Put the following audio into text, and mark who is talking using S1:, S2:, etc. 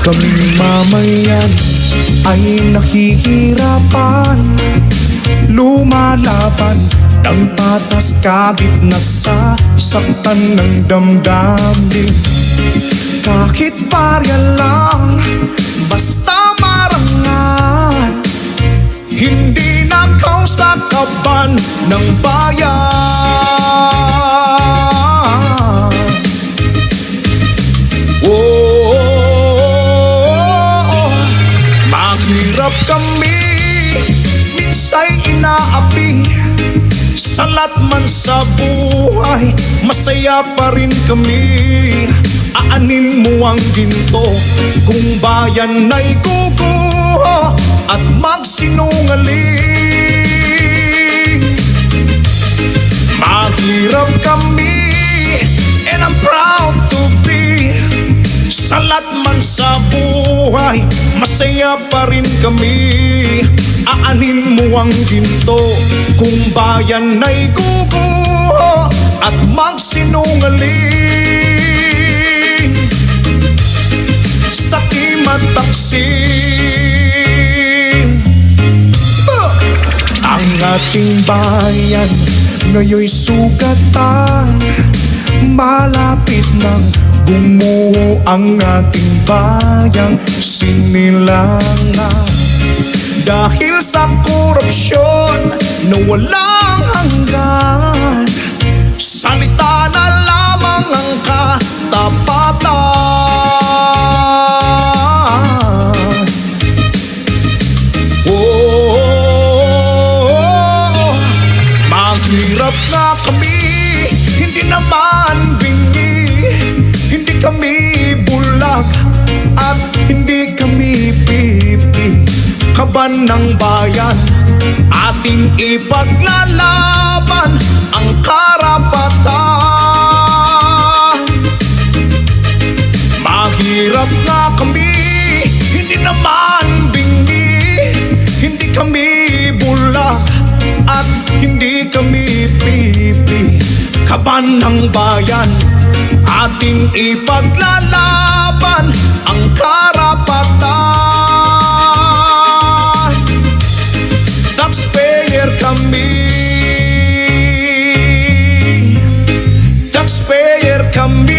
S1: Kaming mamayan ay nakihirapan Lumalaban ng patas kahit nasa saktan ng damdamin. Kahit parya lang, basta marangat Hindi na kausakapan ng bayan kami Minsa'y inaapi Salat man sa buhay Masaya pa rin kami. Aanin mo ang ginto Kung bayan ay guguho At magsinungaling. Mahirap kami And I'm proud to be Salat man sa buhay Masaya pa rin kami. Aanin mo ang ginto Kung bayan ay guguho At magsinungaling. Sa kimat taksin Ah! Ang ating bayan ngayon'y sugatan. Malapit nang bumuo ang ating bayang sinilangan Dahil sa korupsyon na walang hanggan Salita na lamang ang katapatan. Oh, mahirap na kami, hindi naman bingi, hindi kami ng bayan, ating ipaglalaban ang karapatan. Mahirap na kami, hindi naman bingi, hindi kami bulak at hindi kami pipi. Kaban ng bayan, ating ipaglalaban spare your come